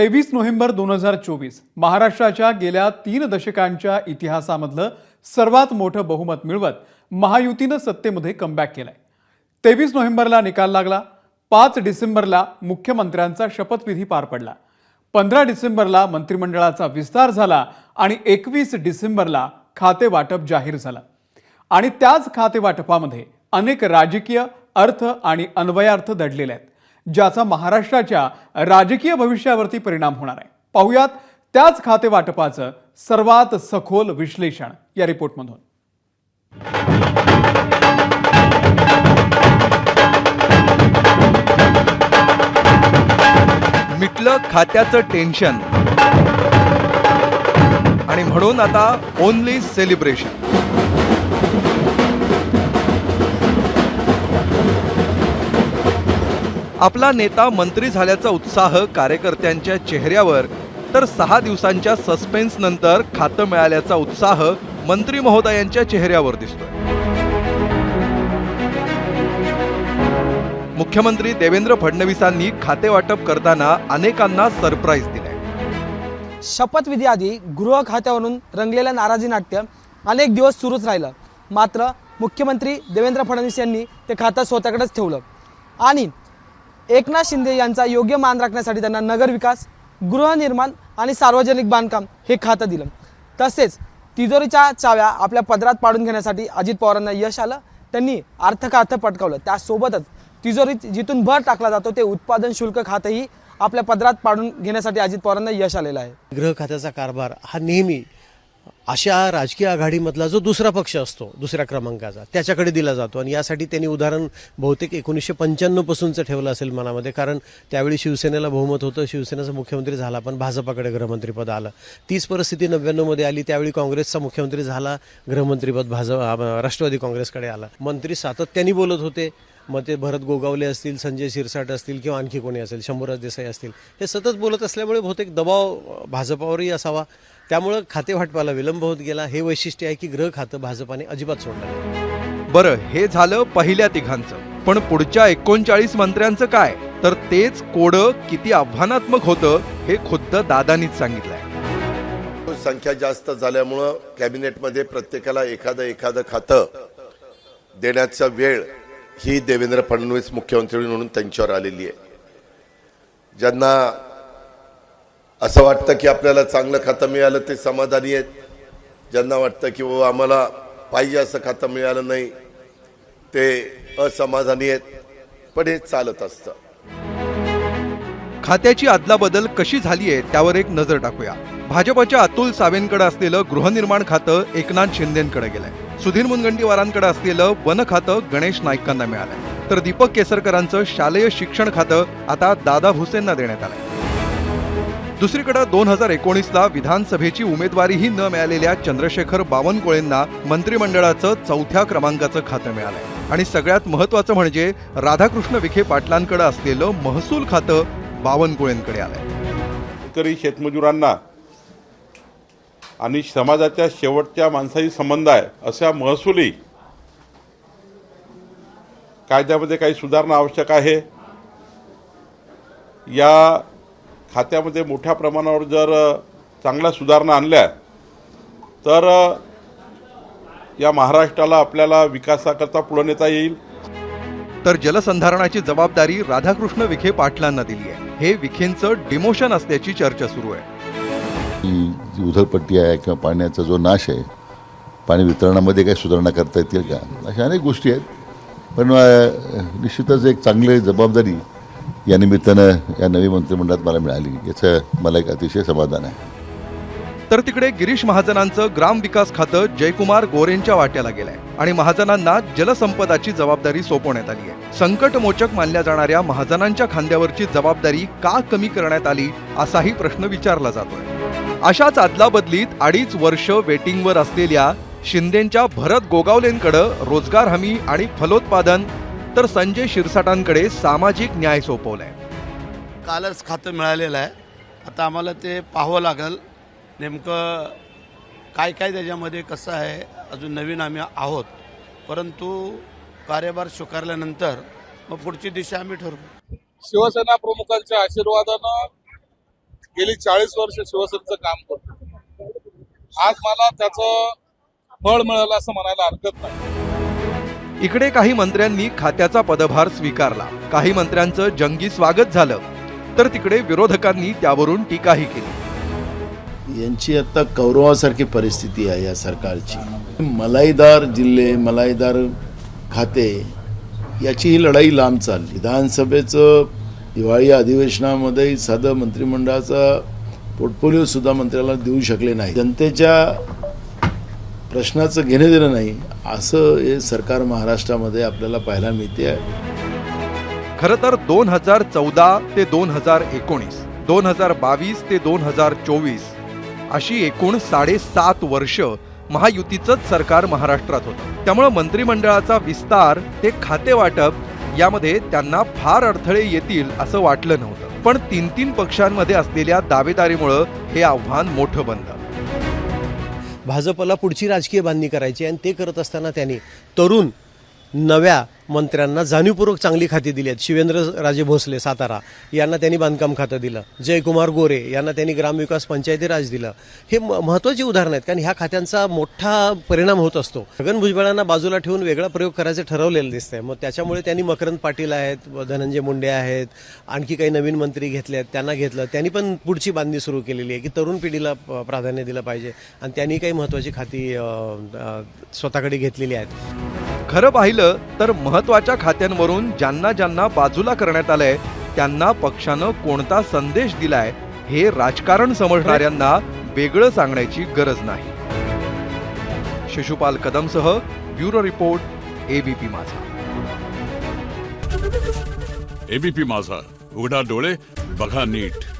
तेवीस नोव्हेंबर दोन हजार चोवीस महाराष्ट्राच्या गेल्या तीन दशकांच्या इतिहासामधलं सर्वात मोठं बहुमत मिळवत महायुतीनं सत्तेमध्ये कमबॅक केलाय. तेवीस नोव्हेंबरला निकाल लागला पाच डिसेंबरला मुख्यमंत्र्यांचा शपथविधी पार पडला पंधरा डिसेंबरला मंत्रिमंडळाचा विस्तार झाला आणि एकवीस डिसेंबरला खाते वाटप जाहीर झालं. आणि त्याच खाते वाटपामध्ये अनेक राजकीय अर्थ आणि अन्वयार्थ दडलेले आहेत. ज्याचा महाराष्ट्राच्या राजकीय भविष्यावरती परिणाम होणार आहे. पाहुयात त्याच खाते वाटपाचं सर्वात सखोल विश्लेषण या रिपोर्टमधून. मिटलं खात्याचं टेन्शन. आणि म्हणून आता ओनली सेलिब्रेशन आपला नेता मंत्री झाल्याचा उत्साह कार्यकर्त्यांच्या चेहऱ्यावर तर सहा दिवसांच्या सस्पेन्स नंतर खातं मिळाल्याचा उत्साह मंत्री महोदयांच्या चेहऱ्यावर दिसतोय. मुख्यमंत्री देवेंद्र फडणवीसांनी खाते वाटप करताना अनेकांना सरप्राईज दिलाय. शपथविधी आधी गृह खात्यावरून रंगलेलं नाराजी नाट्य अनेक दिवस सुरूच राहिलं. मात्र मुख्यमंत्री देवेंद्र फडणवीस यांनी ते खातं स्वतःकडेच ठेवलं. आणि एकनाथ शिंदे यांचा योग्य मान राखण्यासाठी त्यांना नगरविकास गृहनिर्माण आणि सार्वजनिक बांधकाम हे खातं दिलं. तसेच तिजोरीच्या चाव्या आपल्या पदरात पाडून घेण्यासाठी अजित पवारांना यश आलं. त्यांनी अर्थखातं पटकावलं. त्यासोबतच तिजोरीत जिथून भर टाकला जातो ते उत्पादन शुल्क खातंही आपल्या पदरात पाडून घेण्यासाठी अजित पवारांना यश आलेलं आहे. गृह खात्याचा कारभार हा नेहमी अशा राजकीय आघाडीमधला जो दुसरा पक्ष असतो दुसऱ्या क्रमांकाचा त्याच्याकडे दिला जातो. आणि यासाठी त्यांनी उदाहरण बहुतेक एकोणीसशे पंच्याण्णवपासूनचं ठेवलं असेल मनामध्ये कारण त्यावेळी शिवसेनेला बहुमत होतं शिवसेनेचा मुख्यमंत्री झाला पण भाजपाकडे गृहमंत्रीपद आलं. तीच परिस्थिती नव्याण्णवमध्ये आली त्यावेळी काँग्रेसचा मुख्यमंत्री झाला गृहमंत्रीपद भाजप राष्ट्रवादी काँग्रेसकडे आला. मंत्री सातत्याने बोलत होते मग ते भरत गोगावले असतील संजय शिरसाट असतील किंवा आणखी कोणी असेल शंभूराज देसाई असतील हे सतत बोलत असल्यामुळे बहुतेक दबाव भाजपावरही असावा. त्यामुळं खाते वाटपाला विलंब होत गेला. हे वैशिष्ट्य आहे की गृह खातं भाजपाने अजिबात सोडलं नाही. बरं हे झालं पहिल्या तिघांचं. पण पुढच्या एकोणचाळीस मंत्र्यांचं काय? तर तेच कोडं किती आव्हानात्मक होतं हे खुद्द दादानीच सांगितलंय. संख्या जास्त झाल्यामुळं कॅबिनेटमध्ये प्रत्येकाला एखादं एखादं खातं देण्याचा वेळ ही देवेंद्र फडणवीस मुख्यमंत्री म्हणून त्यांच्यावर आलेली आहे. ज्यांना असं वाटतं की आपल्याला चांगलं खातं मिळालं ते समाधानी आहेत. ज्यांना वाटतं की बाबा आम्हाला पाहिजे असं खातं मिळालं नाही ते असमाधानी आहेत. पण हे चालत असतं. खात्याची अदलाबदल कशी झाली आहे त्यावर एक नजर टाकूया. भाजपच्या अतुल सावेंकडे असलेलं गृहनिर्माण खातं एकनाथ शिंदेकडे गेलंय. सुधीर मुनगंटीवारांकडे असलेलं वन खातं गणेश नाईकांना मिळालंय तर दीपक केसरकरांचं शालेय शिक्षण खातं आता दादा भुसेंना देण्यात आलंय. दुसरीकडे दोन हजार एकोणीसला विधानसभेची उमेदवारीही न मिळालेल्या चंद्रशेखर बावनकुळेंना मंत्रिमंडळाचं चौथ्या क्रमांकाचं खातं मिळालंय. आणि सगळ्यात महत्वाचं म्हणजे राधाकृष्ण विखे पाटलांकडे असलेलं महसूल खातं बावनकुळेंकडे आलंय. शेतकरी शेतमजुरांना आणि समाजाच्या शेवटच्या माणसाशी संबंध आहे अशा महसुली कायद्यामध्ये काही सुधारणा आवश्यक आहे. या खात्यामध्ये मोठ्या प्रमाणावर जर चांगल्या सुधारणा आणल्या तर या महाराष्ट्राला आपल्याला विकासाकरता पुढे नेता येईल. तर जलसंधारणाची जबाबदारी राधाकृष्ण विखे पाटलांना दिली आहे. हे विखेंचं डिमोशन असल्याची चर्चा सुरू आहे. ही जी उधळपट्टी आहे किंवा पाण्याचा जो नाश आहे पाणी वितरणामध्ये काही सुधारणा करता येतील का? अशा अनेक गोष्टी आहेत. पण निश्चितच एक चांगली जबाबदारी या निमित्तानं या नवी मंत्रिमंडळात मला मिळाली. याचं मला एक अतिशय समाधान आहे. तर तिकडे गिरीश महाजनांचं ग्रामविकास खातं जयकुमार गोरेंच्या वाट्याला गेलंय आणि महाजनांना जलसंपदाची जबाबदारी सोपवण्यात आली आहे. संकटमोचक मानल्या जाणाऱ्या महाजनांच्या खांद्यावरची जबाबदारी का कमी करण्यात आली असाही प्रश्न विचारला जातोय. अशाच अदलाबदलीत अडीच वर्ष वेटिंगवर असलेल्या शिंदेच्या भरत गोगावलेंकडं रोजगार हमी आणि फलोत्पादन तर संजय शिरसाटांकडे सामाजिक न्याय सोपवलाय. कालच खातं मिळालेलं आहे. आता आम्हाला ते पाहावं लागेल. नेमकं काय काय त्याच्यामध्ये कसं आहे अजून नवीन आम्ही आहोत. परंतु कार्यभार स्वीकारल्यानंतर मग पुढची दिशा आम्ही ठरवू. शिवसेना प्रमुखांच्या आशीर्वादानं गेली चाळीस वर्ष शिवसेनेचं काम करतो. आज मला त्याचं फळ मिळालं असं म्हणायला हरकत नाही. इकडे काही मंत्र्यांनी खात्याचा पदभार स्वीकारला. काही मंत्र्यांचं जंगी स्वागत झालं. तर तिकडे विरोधकांनी त्यावरून टीकाही केली. यांची आता कौरवासारखी परिस्थिती आहे या सरकारची. मलाईदार जिल्हे मलाईदार खाते याची ही लढाई लांब चालली. विधानसभेचं दिवाळी अधिवेशनामध्ये साधं मंत्रिमंडळाचा पोर्टफोलिओ सुद्धा मंत्र्याला देऊ शकले नाही. जनतेच्या प्रश्नाचं घेणं देणं नाही असं हे सरकार महाराष्ट्रामध्ये आपल्याला पाहायला मिळते आहे. खरं तर दोन हजार चौदा ते दोन हजार एकोणीस दोन हजार बावीस ते दोन हजार चोवीस अशी एकूण साडेसात वर्ष महायुतीचंच सरकार महाराष्ट्रात होतं. त्यामुळं मंत्रिमंडळाचा विस्तार ते खाते वाटप यामध्ये त्यांना फार अडथळे येतील असं वाटलं नव्हतं. पण तीन तीन पक्षांमध्ये असलेल्या दावेदारीमुळं हे आव्हान मोठं बनलं. भाजपला पुढची राजकीय बांधणी करायची आणि ते करत असताना त्यांनी तरुण नव्या मंत्र्यांना जाणीवपूर्वक चांगली खाती दिली आहेत. शिवेंद्र राजे भोसले सातारा यांना त्यांनी बांधकाम खातं दिलं. जयकुमार गोरे यांना त्यांनी ग्रामविकास पंचायती राज दिलं. हे म महत्त्वाची उदाहरणं आहेत कारण ह्या खात्यांचा मोठा परिणाम होत असतो. छगन भुजबळांना बाजूला ठेवून वेगळा प्रयोग करायचं ठरवलेलं दिसतंय. मग त्याच्यामुळे त्यांनी मकरंद पाटील आहेत धनंजय मुंडे आहेत आणखी काही नवीन मंत्री घेतले आहेत त्यांना घेतलं. त्यांनी पण पुढची बांधणी सुरू केलेली आहे की तरुण पिढीला प्राधान्य दिलं पाहिजे. आणि त्यांनी काही महत्त्वाची खाती स्वतःकडे घेतलेली आहेत. खरं पाहिलं तर महत्त्वाच्या खात्यांवरून ज्यांना ज्यांना बाजूला करण्यात आलंय त्यांना पक्षानं कोणता संदेश दिलाय हे राजकारण समजणाऱ्यांना वेगळं सांगण्याची गरज नाही. Shishupal कदमसह bureau report ABP Majha. ABP Majha. उघडा डोळे बघा नीट.